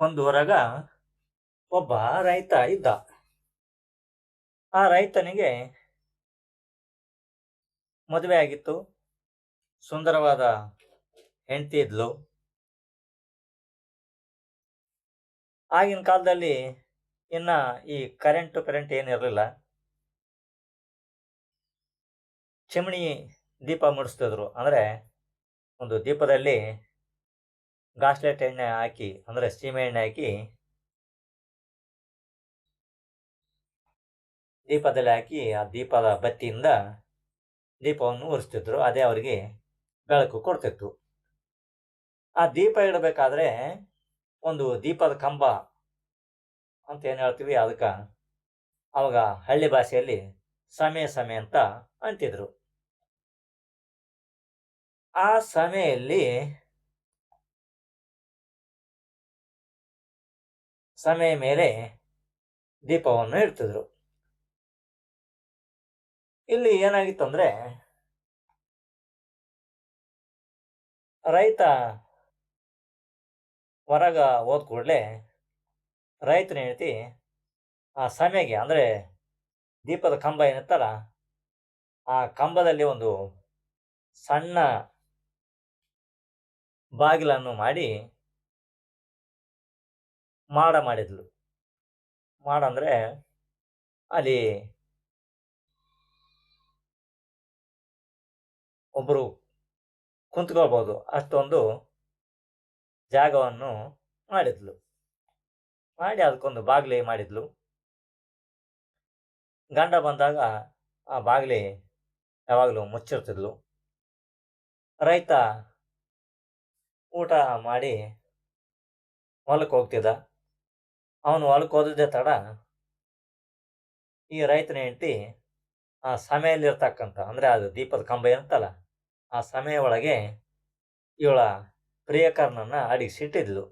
ಒಂದು ಹೊರಗ ಒಬ್ಬ ರೈತ ಇದ್ದ. ಆ ರೈತನಿಗೆ ಮದುವೆ ಆಗಿತ್ತು. ಸುಂದರವಾದ ಹೆಂಡತಿ ಇದ್ಲು. ಆಗಿನ ಕಾಲದಲ್ಲಿ ಇನ್ನ ಈ ಕರೆಂಟ್ ಕರೆಂಟ್ ಏನಿರಲಿಲ್ಲ ಚಿಮಣಿ ದೀಪ ಮುಡಿಸ್ತಿದ್ರು. ಅಂದರೆ ಒಂದು ದೀಪದಲ್ಲಿ ಗಾಸ್ಲೆಟ್ ಎಣ್ಣೆ ಹಾಕಿ, ಅಂದರೆ ಸೀಮೆ ಎಣ್ಣೆ ಹಾಕಿ, ದೀಪದಲ್ಲಿ ಹಾಕಿ, ಆ ದೀಪದ ಬತ್ತಿಯಿಂದ ದೀಪವನ್ನು ಉರಿಸ್ತಿದ್ರು. ಅದೇ ಅವರಿಗೆ ಬೆಳಕು ಕೊಡ್ತಿತ್ತು. ಆ ದೀಪ ಇಡಬೇಕಾದ್ರೆ ಒಂದು ದೀಪದ ಕಂಬ ಅಂತ ಏನು ಹೇಳ್ತೀವಿ? ಅದಕ್ಕೆ ಅವಾಗ ಹಳ್ಳಿ ಭಾಷೆಯಲ್ಲಿ ಸಮಯ ಸಮಯ ಅಂತ ಅಂತಿದ್ರು. ಆ ಸಮಯಲ್ಲಿ ಸಮಯ ಮೇಲೆ ದೀಪವನ್ನು ಇಡ್ತಿದ್ರು. ಇಲ್ಲಿ ಏನಾಗಿತ್ತು ಅಂದರೆ, ರೈತ ಹೊರಗ ಹೋದ ಕೂಡಲೇ ರೈತನ ಹೇಳ್ತಿ ಆ ಸಮಯಗೆ ಅಂದರೆ ದೀಪದ ಕಂಬ ಏನಿರ್ತಾರ ಆ ಕಂಬದಲ್ಲಿ ಒಂದು ಸಣ್ಣ ಬಾಗಿಲನ್ನು ಮಾಡಿ ಮಾಡ ಮಾಡಿದ್ಲು. ಮಾಡ ಅಂದರೆ ಅಲ್ಲಿ ಒಬ್ಬರು ಕುಂತ್ಕೊಳ್ಬೋದು. ಅಷ್ಟೊಂದು ಜಾಗವನ್ನು ಮಾಡಿದ್ಲು. ಮಾಡಿ ಅದಕ್ಕೊಂದು ಬಾಗಿಲಿ ಮಾಡಿದ್ಲು. ಗಂಡ ಬಂದಾಗ ಆ ಬಾಗಿಲಿ ಯಾವಾಗಲೂ ಮುಚ್ಚಿರ್ತಿದ್ಲು. ರೈತ ಊಟ ಮಾಡಿ ಹೊಲಕ್ಕೆ ಹೋಗ್ತಿದ್ದ. ಅವನು ಹೊಲಕ್ಕೆ ತಡ. ಈ ರೈತನ ಹೆಂಡತಿ ಆ ಸಮಯಲ್ಲಿರ್ತಕ್ಕಂಥ, ಅಂದರೆ ಅದು ದೀಪದ ಕಂಬ ಏನಂತಲ್ಲ ಆ ಸಮಯ ಒಳಗೆ ಇವಳ ಪ್ರಿಯಕರನನ್ನು ಅಡಿಗಿಸಿಟ್ಟಿದ್ಲು.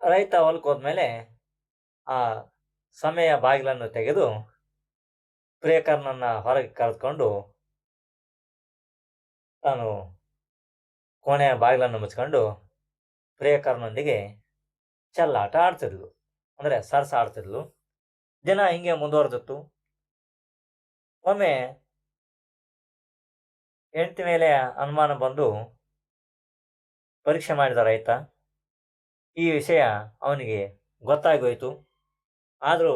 ರೈತ ಹೊಲಕ್ಕೆ ಹೋದ್ಮೇಲೆ ಆ ಸಮಯ ಬಾಗಿಲನ್ನು ತೆಗೆದು ಪ್ರಿಯಕರನನ್ನ ಹೊರಗೆ ಕರೆದುಕೊಂಡು ತಾನು ಕೋಣೆಯ ಬಾಗಿಲನ್ನು ಮುಚ್ಕೊಂಡು ಪ್ರಿಯಕರನೊಂದಿಗೆ ಚೆಲ್ಲಾಟ ಆಡ್ತಿದ್ಲು. ಅಂದರೆ ಸರ್ಸ ಆಡ್ತಿದ್ಲು. ದಿನ ಹಿಂಗೆ ಮುಂದುವರೆದಿತ್ತು. ಒಮ್ಮೆ ಹೆಂಡತಿ ಮೇಲೆ ಅನುಮಾನ ಬಂದು ಪರೀಕ್ಷೆ ಮಾಡಿದ ರೈತ, ಈ ವಿಷಯ ಅವನಿಗೆ ಗೊತ್ತಾಗೋಯ್ತು. ಆದರೂ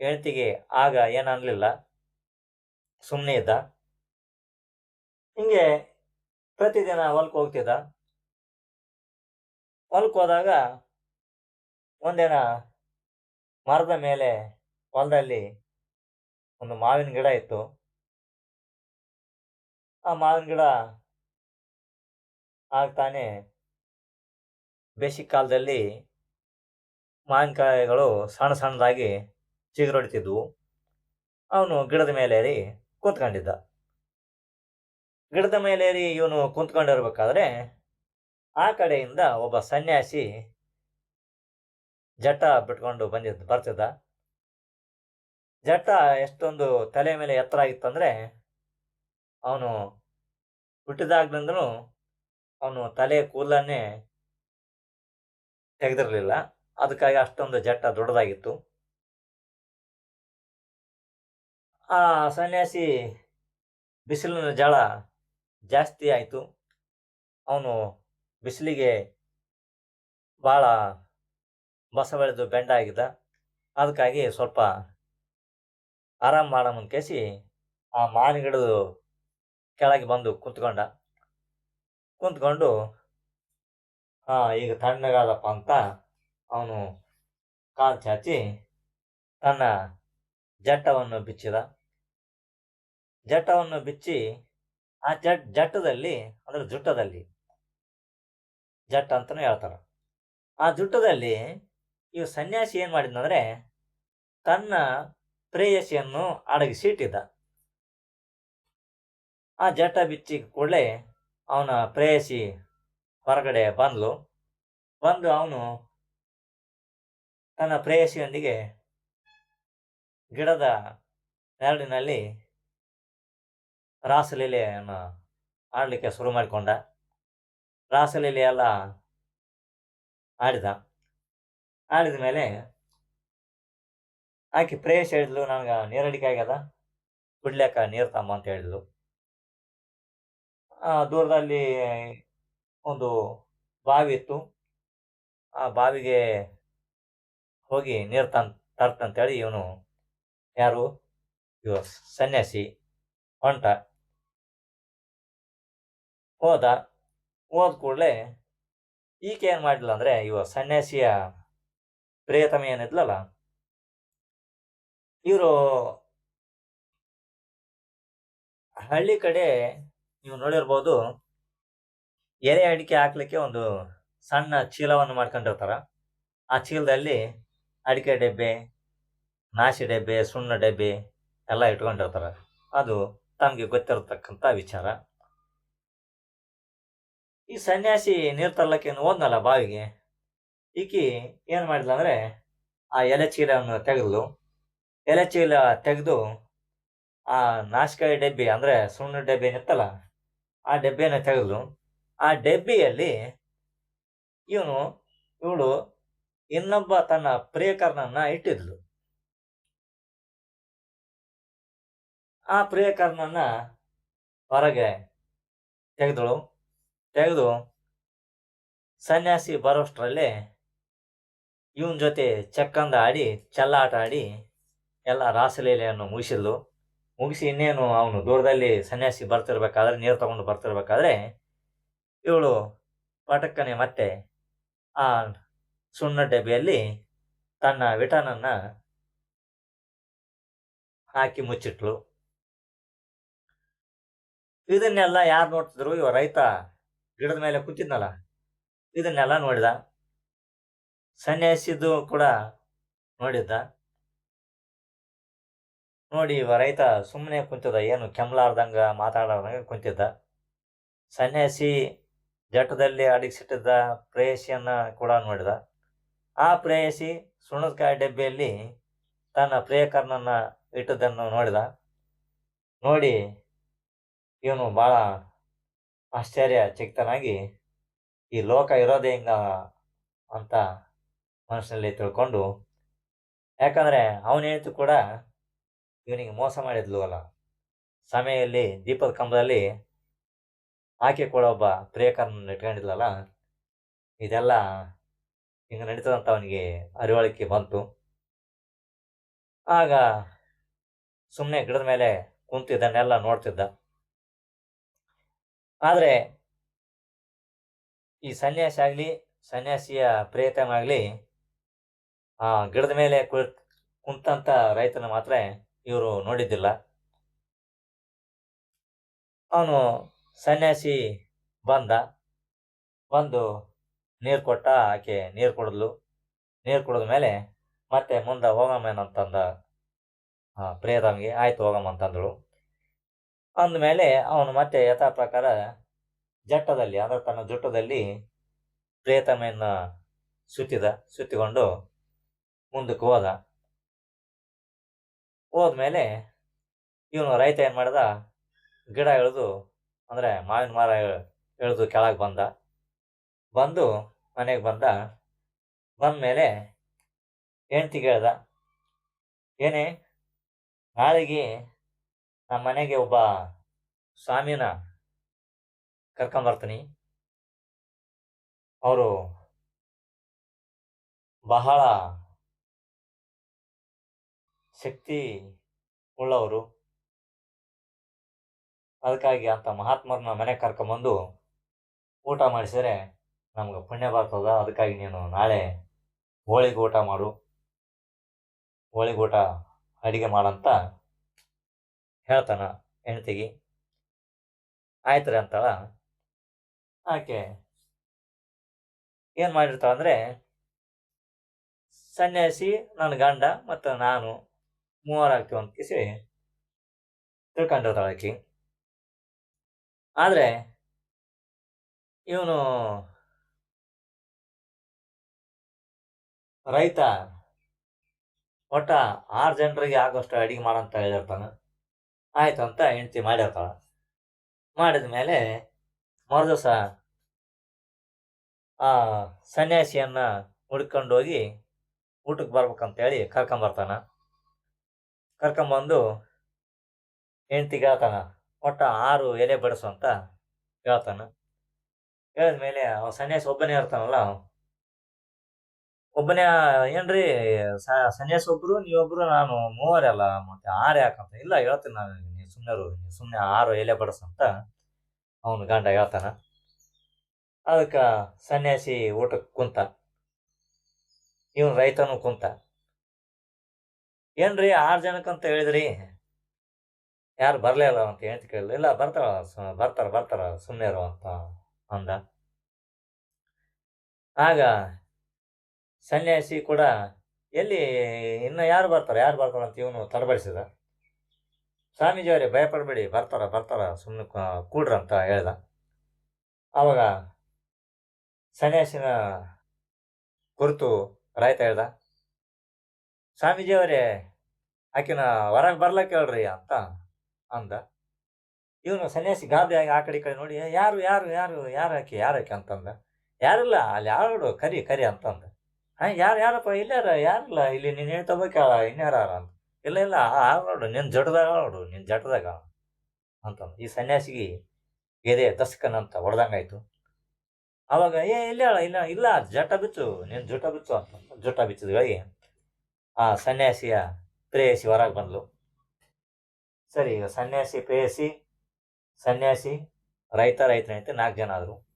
ಹೆಂಡತಿಗೆ ಆಗ ಏನು ಸುಮ್ಮನೆ ಇದ್ದ. ಹಿಂಗೆ ಪ್ರತಿದಿನ ಹೊಲಕ್ಕೆ ಹೋಗ್ತಿದ್ದ. ಹೊಲಕ್ಕೆ ಹೋದಾಗ ಒಂದಿನ ಮರದ ಮೇಲೆ ಹೊಲದಲ್ಲಿ ಒಂದು ಮಾವಿನ ಗಿಡ ಇತ್ತು. ಆ ಮಾವಿನ ಗಿಡ ಆಗ್ತಾನೆ ಬೇಸಿಗೆ ಕಾಲದಲ್ಲಿ ಮಾವಿನಕಾಯಿಗಳು ಸಣ್ಣ ಸಣ್ಣದಾಗಿ ಚಿಗುರೊಡಿತಿದ್ವು. ಅವನು ಗಿಡದ ಮೇಲೆ ಏರಿ ಕೂತ್ಕೊಂಡಿದ್ದ. ಗಿಡದ ಮೇಲೇರಿ ಇವನು ಕುಂತ್ಕೊಂಡಿರ್ಬೇಕಾದ್ರೆ ಆ ಕಡೆಯಿಂದ ಒಬ್ಬ ಸನ್ಯಾಸಿ ಜಟ ಬಿಟ್ಕೊಂಡು ಬಂದಿದ್ದ ಬರ್ತಿದ್ದ. ಜಟ ಎಷ್ಟೊಂದು ತಲೆ ಮೇಲೆ ಎತ್ತರ ಆಗಿತ್ತಂದ್ರೆ ಅವನು ಹುಟ್ಟಿದಾಗ್ಲಿಂದನೂ ಅವನು ತಲೆ ಕೂದಲನ್ನೇ ತೆಗೆದಿರಲಿಲ್ಲ. ಅದಕ್ಕಾಗಿ ಅಷ್ಟೊಂದು ಜಟ್ಟ ದೊಡ್ಡದಾಗಿತ್ತು. ಆ ಸನ್ಯಾಸಿ ಬಿಸಿಲಿನ ಜಳ ಜಾಸ್ತಿ ಆಯಿತು. ಅವನು ಬಿಸಿಲಿಗೆ ಭಾಳ ಬಸ ಬೆಳೆದು ಬೆಂಡ ಆಗಿದ್ದ. ಅದಕ್ಕಾಗಿ ಸ್ವಲ್ಪ ಆರಾಮ್ ಮಾಡಮನ್ ಕೇಸಿ ಆ ಮಾವಿನ ಗಿಡದ ಕೆಳಗೆ ಬಂದು ಕುಂತ್ಕೊಂಡ. ಕುಂತ್ಕೊಂಡು, ಹಾಂ, ಈಗ ತಣ್ಣಗಾದಪ್ಪ ಅಂತ ಅವನು ಕಾಲು ಚಾಚಿ ತನ್ನ ಜಟ್ಟವನ್ನು ಬಿಚ್ಚಿದ. ಜಟ್ಟವನ್ನು ಬಿಚ್ಚಿ, ಆ ಜಟ್ ಜಟ್ಟದಲ್ಲಿ, ಅಂದರೆ ಜುಟ್ಟದಲ್ಲಿ ಜಟ್ಟ ಅಂತಲೂ ಹೇಳ್ತಾರೆ. ಆ ಜುಟ್ಟದಲ್ಲಿ ಇವು ಸನ್ಯಾಸಿ ಏನು ಮಾಡಿದ್ನಂದ್ರೆ ತನ್ನ ಪ್ರೇಯಸಿಯನ್ನು ಅಡಗಿಸಿ ಇಟ್ಟಿದ್ದ. ಆ ಜಟ ಬಿಚ್ಚಿ ಕೂಡಲೇ ಅವನ ಪ್ರೇಯಸಿ ಹೊರಗಡೆ ಬಂದ್ಲು. ಬಂದು ಅವನು ತನ್ನ ಪ್ರೇಯಸಿಯೊಂದಿಗೆ ಗಿಡದ ನೆರಳಿನಲ್ಲಿ ರಾಸಲೀಲೆಯನ್ನು ಆಡಲಿಕ್ಕೆ ಶುರು ಮಾಡಿಕೊಂಡ. ರಾಸಲೀಲೆ ಎಲ್ಲ ಆಡಿದ. ಆಡಿದ ಮೇಲೆ ಆಕೆ ಪ್ರೇಯಸ್ ಹೇಳಿದ್ಲು, ನನಗೆ ನೀರಡಿಕೆ ಆಗ್ಯದ ಕುಡ್ಲ್ಯಾಕ ನೀರು ತಮ್ಮ ಅಂತ ಹೇಳಿದ್ಲು. ದೂರದಲ್ಲಿ ಒಂದು ಬಾವಿ ಇತ್ತು. ಆ ಬಾವಿಗೆ ಹೋಗಿ ನೀರು ತನ್ ತರ್ತಂತೇಳಿ ಇವನು ಯಾರು ಇವ ಸನ್ಯಾಸಿ, ಹೊಂಟ. ಹೋದ ಹೋದ ಕೂಡಲೇ ಈಕೆ ಏನು ಮಾಡಿಲ್ಲ ಅಂದರೆ, ಇವ ಸನ್ಯಾಸಿಯ ಪ್ರಿಯತಮ ಏನಿದ್ಲಲ್ಲ ಇವರು ಹಳ್ಳಿ ಕಡೆ ನೀವು ನೋಡಿರ್ಬೋದು ಎರೆ ಅಡಿಕೆ ಹಾಕ್ಲಿಕ್ಕೆ ಒಂದು ಸಣ್ಣ ಚೀಲವನ್ನು ಮಾಡ್ಕೊಂಡಿರ್ತಾರ. ಆ ಚೀಲದಲ್ಲಿ ಅಡಿಕೆ ಡಬ್ಬೆ ನಾಶಿ ಡಬ್ಬೆ, ಸುಣ್ಣ ಡಬ್ಬೆ ಎಲ್ಲ ಇಟ್ಕೊಂಡಿರ್ತಾರೆ. ಅದು ತಮಗೆ ಗೊತ್ತಿರತಕ್ಕಂಥ ವಿಚಾರ. ಈ ಸನ್ಯಾಸಿ ನೀರು ತರ್ಲಕ್ಕೆ ಹೋದ್ನಲ್ಲ ಬಾವಿಗೆ? ಈಕಿ ಏನು ಮಾಡಿದ್ಲು ಅಂದರೆ ಆ ಎಲೆ ಚೀಲವನ್ನು ತೆಗೆದ್ಲು. ಎಲೆ ಚೀಲ ತೆಗೆದು ಆ ನಾಶಕಾಯಿ ಡಬ್ಬಿ ಅಂದರೆ ಸುಣ್ಣ ಡಬ್ಬಿ ಏನಿತ್ತಲ್ಲ, ಆ ಡಬ್ಬಿಯನ್ನು ತೆಗೆದ್ಲು. ಆ ಡಬ್ಬಿಯಲ್ಲಿ ಇವನು, ಇವಳು ಇನ್ನೊಬ್ಬ ತನ್ನ ಪ್ರಿಯಕರನನ್ನ ಇಟ್ಟಿದ್ಲು. ಆ ಪ್ರಿಯಕರನನ್ನ ಹೊರಗೆ ತೆಗೆದಳು. ತೆಗೆದು ಸನ್ಯಾಸಿ ಬರೋಷ್ಟರಲ್ಲಿ ಇವನ ಜೊತೆ ಚಕ್ಕಂದ ಆಡಿ, ಚೆಲ್ಲಾಟ ಆಡಿ ಎಲ್ಲ ರಾಸಲೀಲೆಯನ್ನು ಮುಗಿಸಿದ್ಲು. ಮುಗಿಸಿ ಇನ್ನೇನು ಅವನು ದೂರದಲ್ಲಿ ಸನ್ಯಾಸಿ ಬರ್ತಿರ್ಬೇಕಾದ್ರೆ, ನೀರು ತಗೊಂಡು ಬರ್ತಿರ್ಬೇಕಾದ್ರೆ ಇವಳು ಪಟಕ್ಕನೆ ಮತ್ತೆ ಆ ಸುಣ್ಣ ಡಬ್ಬಿಯಲ್ಲಿ ತನ್ನ ವಿಟನನ್ನು ಹಾಕಿ ಮುಚ್ಚಿಟ್ಲು. ಇದನ್ನೆಲ್ಲ ಯಾರು ನೋಡ್ತಿದ್ರು? ಇವ ರೈತ ಗಿಡದ ಮೇಲೆ ಕೂತಿದ್ನಲ್ಲ? ಇದನ್ನೆಲ್ಲ ನೋಡಿದ? ಸನ್ಯಾಸಿದ್ದು ಕೂಡ ನೋಡಿದ್ದ? ನೋಡಿ ಇವ ರೈತ ಸುಮ್ಮನೆ ಕುಂತಿದ್ದ, ಏನು ಕೆಮ್ಲಾರ್ದಂಗ ಮಾತಾಡೋದಂಗ ಕುಂತಿದ್ದ. ಸನ್ಯಾಸಿ ಜಟದಲ್ಲಿ ಅಡಗಿಸಿಟ್ಟಿದ್ದ ಪ್ರೇಯಸಿಯನ್ನ ಕೂಡ ನೋಡಿದ. ಆ ಪ್ರೇಯಸಿ ಸುಣ್ಣದಕಾಯಿ ಡಬ್ಬಿಯಲ್ಲಿ ತನ್ನ ಪ್ರೇಯಕರನನ್ನು ಇಟ್ಟದನ್ನು ನೋಡಿದ. ನೋಡಿ, ಇವನು ಭಾಳ ಆಶ್ಚರ್ಯ ಚಿಕ್ತನಾಗಿ ಈ ಲೋಕ ಇರೋದೇ ಹಿಂಗ ಅಂತ ಮನಸ್ಸಿನಲ್ಲಿ ತಿಳ್ಕೊಂಡು, ಯಾಕಂದರೆ ಅವನ ಹೆಂಡತಿ ಕೂಡ ಇವನಿಗೆ ಮೋಸ ಮಾಡಿದ್ಲು ಅಲ್ಲ. ಸಮಯದಲ್ಲಿ ದೀಪದ ಕಂಬದಲ್ಲಿ ಆಕೆ ಕೂಡ ಒಬ್ಬ ಪ್ರಿಯಕರನ್ನ ಇಟ್ಕೊಂಡಿದ್ಲಲ್ಲ, ಇದೆಲ್ಲ ಹಿಂಗೆ ನಡೀತದಂತ ಅವನಿಗೆ ಅರಿವಳಿಕೆ ಬಂತು. ಆಗ ಸುಮ್ಮನೆ ಗಿಡದ ಮೇಲೆ ಕುಂತಿದ್ದನ್ನೆಲ್ಲ ನೋಡ್ತಿದ್ದ. ಆದರೆ ಈ ಸನ್ಯಾಸಿ ಆಗಲಿ, ಸನ್ಯಾಸಿಯ ಪ್ರಿಯತಮ ಆಗಲಿ ಆ ಗಿಡದ ಮೇಲೆ ಕುಳಿತ್ ಕುಂತಂತ ರೈತನ ಮಾತ್ರ ಇವರು ನೋಡಿದ್ದಿಲ್ಲ. ಅವನು ಸನ್ಯಾಸಿ ಬಂದ, ಬಂದು ನೀರು ಕೊಟ್ಟ ಆಕೆ ನೀರು ಕುಡಿದ್ಲು. ನೀರು ಕುಡಿದ ಮೇಲೆ ಮತ್ತೆ ಮುಂದೆ ಹೋಗಮ್ಮೇನಂತಂದ ಪ್ರಿಯತಮ್ಗೆ ಆಯ್ತು ಹೋಗಮ್ಮ ಅಂತಂದಳು. ಅಂದಮೇಲೆ ಅವನು ಮತ್ತೆ ಯಥಾ ಪ್ರಕಾರ ಜಟ್ಟದಲ್ಲಿ, ಅಂದ್ರೆ ತನ್ನ ಜುಟ್ಟದಲ್ಲಿ ಪ್ರೇತಮೆಯನ್ನು ಸುತ್ತಿದ, ಸುತ್ತಿಕೊಂಡು ಮುಂದಕ್ಕೆ ಹೋದ. ಹೋದ್ಮೇಲೆ ಇವನು ರೈತ ಏನು ಮಾಡ್ದ? ಗಿಡ ಎಳೆದು, ಅಂದರೆ ಮಾವಿನ ಮರ ಎಳೆದು ಕೆಳಗೆ ಬಂದ. ಬಂದು ಮನೆಗೆ ಬಂದ. ಬಂದಮೇಲೆ ಹೆಂಡ್ತಿಗೆ ಹೇಳ್ದ, ಏನೇ, ನಾಳೆಗೆ ನಮ್ಮ ಮನೆಗೆ ಒಬ್ಬ ಸ್ವಾಮಿನ ಕರ್ಕೊಂಬರ್ತೀನಿ ಅವರು ಬಹಳ ಶಕ್ತಿ ಉಳ್ಳವರು. ಅದಕ್ಕಾಗಿ ಅಂತ ಮಹಾತ್ಮರನ್ನ ಮನೆಗೆ ಕರ್ಕೊಂಬಂದು ಊಟ ಮಾಡಿಸಿದರೆ ನಮ್ಗೆ ಪುಣ್ಯ ಬರ್ತದ. ಅದಕ್ಕಾಗಿ ನೀನು ನಾಳೆ ಹೋಳಿಗೆ ಊಟ ಮಾಡು. ಹೋಳಿಗೆ ಊಟ ಅಡಿಗೆ ಮಾಡಂತ ಹೇಳ್ತಾನ ಹೆಂಡ್ತಿಗೆ. ಆಯ್ತ್ರಿ ಅಂತಾಳ, ಆಕೆ ಏನು ಮಾಡಿರ್ತಾಳ ಅಂದರೆ, ಸನ್ಯಾಸಿ ನನ್ನ ಗಂಡ ಮತ್ತು ನಾನು ಮೂವರಾಗ್ತೀವಿ ಅಂತ ಕಿಸಿ ತಿಳ್ಕೊಂಡಿರ್ತಾಳೆ ಆಕಿ. ಆದರೆ ಇವನು ರೈತ, ಒಟ್ಟ ಆರು ಜನರಿಗೆ ಆಗೋಷ್ಟು ಅಡಿಗೆ ಮಾಡಂತ ಹೇಳಿರ್ತಾನೆ. ಆಯ್ತು ಅಂತ ಹೆಂಡ್ತಿ ಮಾಡಿರ್ತಾಳ ಮಾಡಿದ ಮೇಲೆ ಮರುದಿವಸ ಆ ಸನ್ಯಾಸಿಯನ್ನ ಹುಡ್ಕೊಂಡು ಹೋಗಿ ಊಟಕ್ಕೆ ಬರ್ಬೇಕಂತೇಳಿ ಕರ್ಕೊಂಬರ್ತಾನ. ಕರ್ಕೊಂಬಂದು ಹೆಂಡ್ತಿಗೆ ಹೇಳ್ತಾನ ಒಟ್ಟ ಆರು ಎಲೆ ಬಡಿಸು ಅಂತ ಹೇಳ್ತಾನ. ಹೇಳಿದ್ಮೇಲೆ ಅವ ಸನ್ಯಾಸಿ ಒಬ್ಬನೇ ಇರ್ತಾನಲ್ಲ ಒಬ್ಬನೇ, ಏನ್ರಿ ಸನ್ಯಾಸ ಒಬ್ರು ನೀವೊಬ್ರು ನಾನು ಮೂವರೇ ಅಲ್ಲ, ಮತ್ತೆ ಆರು ಯಾಕಂತ. ಇಲ್ಲ, ಹೇಳ್ತೀನಿ ನಾನು ನೀವು ಸುಮ್ಮನೆ ನೀವು ಸುಮ್ಮನೆ ಆರು ಎಲೆ ಬಡಸಂತ ಅವನು ಗಂಡ ಹೇಳ್ತಾನ. ಅದಕ್ಕೆ ಸನ್ಯಾಸಿ ಊಟಕ್ಕೆ ಕುಂತ, ಇವನು ರೈತನು ಕುಂತ. ಏನ್ರಿ, ಆರು ಜನಕ್ಕಂತ ಹೇಳಿದ್ರಿ? ಯಾರು ಬರಲೇ ಇಲ್ಲ ಅಂತ ಹೇಳ್ತಿ ಕೇಳಿ ಇಲ್ಲ, ಬರ್ತಾರ ಬರ್ತಾರ ಬರ್ತಾರ ಸುಮ್ಮನೆ ಅಂತ ಅಂದ. ಆಗ ಸನ್ಯಾಸಿ ಕೂಡ ಎಲ್ಲಿ ಇನ್ನು ಯಾರು ಬರ್ತಾರೆ? ಯಾರು ಬರ್ತಾರೆ ಅಂತ ಇವನು ತಡಬಡಿಸಿದ? ಸ್ವಾಮೀಜಿಯವರೇ ಭಯಪಡಬೇಡಿ. ಬರ್ತಾರ ಬರ್ತಾರ. ಸುಮ್ಮನೆ ಕೂಡ್ರ ಅಂತ ಹೇಳ್ದ. ಆವಾಗ ಸನ್ಯಾಸಿನ ಕುರಿತು ರಾಯ್ತ ಹೇಳ್ದ, ಸ್ವಾಮೀಜಿಯವರೇ, ಆಕಿನ ಹೊರಗೆ ಬರ್ಲಕ್ಕೆ ಹೇಳ್ರಿ ಅಂತ ಅಂದ. ಇವನು ಸನ್ಯಾಸಿ ಗಾಬರಿಯಾಗಿ ಆ ಕಡೆ ಕಡೆ ನೋಡಿ, ಯಾರು ಯಾರು ಯಾರು ಯಾರು ಆಕೆ? ಯಾರು ಆಕೆ? ಅಂತಂದ. ಯಾರಿಲ್ಲ, ಅಲ್ಲಿ ಯಾರು ಕರಿ ಕರಿ ಅಂತಂದ. ಹಾ ಯಾರು ಯಾರಪ್ಪ? ಇಲ್ಲಾರ ಯಾರಿಲ್ಲ? ಇಲ್ಲಿ ನೀನು ಹೇಳ್ತಾ ಬೇಕಲ್ಲ ಇನ್ಯಾರ ಅಂತ. ಇಲ್ಲ ಇಲ್ಲ, ಆ ನೋಡು ನಿನ್ನ ಜಟದಾಗ ನೋಡು ನಿನ್ನ ಜಟದಾಗ ಅಂತಂದು. ಈ ಸನ್ಯಾಸಿಗೆ ಎದೆ ದಸ್ಕನ್ ಅಂತ ಹೊಡೆದಂಗಾಯ್ತು ಅವಾಗ, ಏ, ಇಲ್ಲ ಇಲ್ಲ ಇಲ್ಲ, ಜಟ ಬಿಚ್ಚು, ನೀನು ಜುಟ ಬಿಚ್ಚು ಅಂತ ಜುಟ ಬಿಚ್ಚಿದ್ಗಳಿಗೆ ಆ ಸನ್ಯಾಸಿಯ ಪ್ರೇಯಸಿ ಹೊರಗೆ ಬಂದ್ಲು. ಸರಿ, ಈಗ ಸನ್ಯಾಸಿ ಪ್ರೇಯಸಿ, ಸನ್ಯಾಸಿ ರೈತ ರೈತ ಅಂತ ನಾಲ್ಕು ಜನ ಆದರು.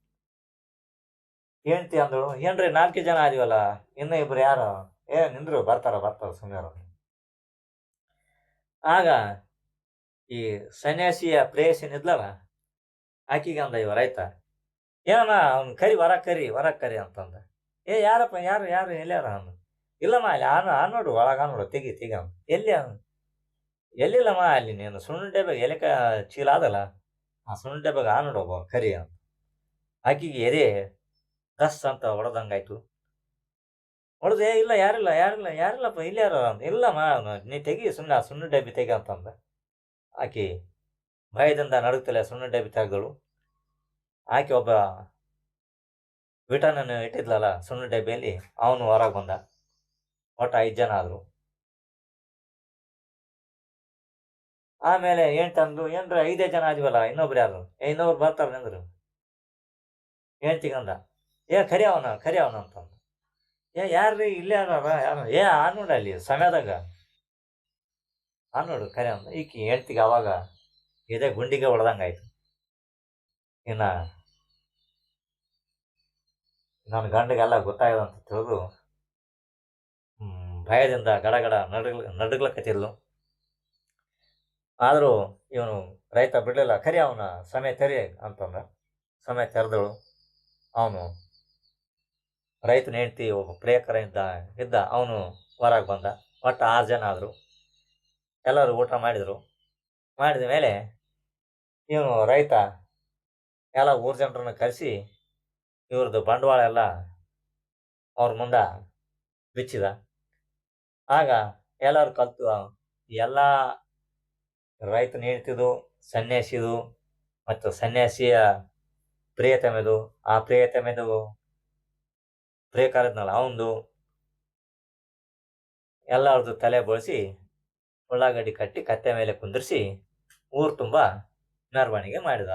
ಹೇಳ್ತಿ ಅಂದಳು, ಏನ್ರಿ ನಾಲ್ಕು ಜನ ಆದಿವಲ್ಲ, ಇನ್ನೂ ಇಬ್ರು ಯಾರು? ಏ, ನಿಂದ್ರು, ಬರ್ತಾರ ಬರ್ತಾರ ಸುಮ್ಮನೆ ಆಗ ಈ ಸನ್ಯಾಸಿಯ ಪ್ರೇಯಸಿನಿದ್ಲಲ್ಲ ಆಕಿಗೆ ಅಂದ ಇವ ರೈತ ಏನಮ್ಮ ಅವ್ನು ಕರಿ, ವರ ಕರಿ ವರ ಕರಿ ಅಂತಂದ. ಏ, ಯಾರಪ್ಪ, ಯಾರು ಯಾರು ಎಲ್ಲಾರ ಅಂದ. ಇಲ್ಲಮ್ಮ, ಅಲ್ಲಿ ಆನು ಆ ನೋಡು, ಒಳಗ ನೋಡು, ತೆಗಿ ತೆಗಿ ಅವನು ಎಲ್ಲಿ ಅವನು ಎಲ್ಲಿಲ್ಲಮ್ಮ, ಅಲ್ಲಿ ನೀನು ಸುಣ್ಣ ಡಬ್ಬಾಗ ಎಲೆಕ ಚೀಲ ಆದಲ್ಲ ಆ ಸುಣ್ಣ ಡಬ್ಬಾಗ ಆ ನೋಡು ಕರಿ ಅಂತ. ಆಕಿಗೆ ಎದೆ ದಸ್ ಅಂತ ಹೊಡೆದಂಗಾಯ್ತು ಹೊಡೆದು ಇಲ್ಲ, ಯಾರಿಲ್ಲ ಯಾರಿಲ್ಲ, ಯಾರಿಲ್ಲಪ್ಪ, ಇಲ್ಲಿ ಯಾರು ಇಲ್ಲ ನೀ ತೆಗಿ ಸುಣ್ಣ ಸುಣ್ಣ ಡಬ್ಬಿ ತೆಗಿ ಅಂತಂದ. ಆಕಿ ಭಯದಿಂದ ನಡುಗ್ತಲೆ ಸುಣ್ಣ ಡಬ್ಬಿ ತೆಗ್ದಳು. ಆಕೆ ಒಬ್ಬ ವಿಟನನ್ನು ಇಟ್ಟಿದ್ಲಲ್ಲ ಸುಣ್ಣ ಡಬ್ಬಿಯಲ್ಲಿ, ಅವನು ಹೊರಗೆ ಬಂದ. ಒಟ್ಟು ಐದು ಜನ ಆದರು. ಆಮೇಲೆ ಏನ್ ತಂದು, ಏನ್ರ ಐದೇ ಜನ ಆದಿವಲ್ಲ, ಇನ್ನೊಬ್ರು ಯಾರು? ಇನ್ನೊಬ್ರು ಬರ್ತಾರೆ ಅಂದರು ಏ ಖರಿ ಅವನ ಖರಿ ಅವನ ಅಂತಂದ ಏ, ಯಾರ್ರಿ, ಇಲ್ಲೇ ಯಾರ ಯಾರು ಏ ಆ ನೋಡ ಅಲ್ಲಿ, ಸಮಯದಾಗ. ಆ ನೋಡು ಖರೆ ಅಂದ ಈಕಿ ಹೇಳ್ತಿಗೆ ಅವಾಗ ಇದೇ ಗುಂಡಿಗೆ ಹೊಡೆದಂಗಾಯ್ತು ಇನ್ನ ನನ್ನ ಗಂಡಗೆಲ್ಲ ಗೊತ್ತಾಗಿದೆ ಅಂತ ತಿಳಿದು ಭಯದಿಂದ ಗಡಗಡ ನಡಗ್ಲ, ನಡುಗ್ಲಕತ್ತಿದ್ಲು. ಆದರೂ ಇವನು ರೈತ ಬಿಡಲಿಲ್ಲ. ಖರೆ ಅವನ, ಸಮಯ ತೆರೆ ಅಂತಂದ ಸಮಯ ತೆರೆದಳು. ಅವನು ರೈತನ ಹೆಂಡ್ತಿ, ಒಬ್ಬ ಪ್ರಿಯಕರ ಇದ್ದ ಇದ್ದ, ಅವನು ಹೊರಗೆ ಬಂದ. ಒಟ್ಟು ಆರು ಜನ ಆದರು. ಎಲ್ಲರೂ ಊಟ ಮಾಡಿದರು. ಮಾಡಿದ ಮೇಲೆ ಇವನು ರೈತ, ಎಲ್ಲ ಊರು ಜನರನ್ನು ಕರೆಸಿ ಇವ್ರದ್ದು ಬಂಡವಾಳ ಎಲ್ಲ ಅವ್ರ ಮುಂದೆ ಬಿಚ್ಚಿದ. ಆಗ ಎಲ್ಲರೂ ಕಲ್ತು, ಎಲ್ಲ ರೈತನ ಹೇಳ್ತಿದ್ದು ಸನ್ಯಾಸಿದು ಮತ್ತು ಸನ್ಯಾಸಿಯ ಪ್ರಿಯತಮೆದು, ಆ ಪ್ರಿಯತಮೆದು ಪ್ರಿಯಕಾರದ್ನಲ್ಲ ಅವನು ಎಲ್ಲರದು ತಲೆ ಬಳಸಿ ಉಳ್ಳಾಗಡ್ಡಿ ಕಟ್ಟಿ ಕತ್ತೆ ಮೇಲೆ ಕುಂದಿರಿಸಿ ಊರು ತುಂಬ ಮೆರವಣಿಗೆ ಮಾಡಿದ.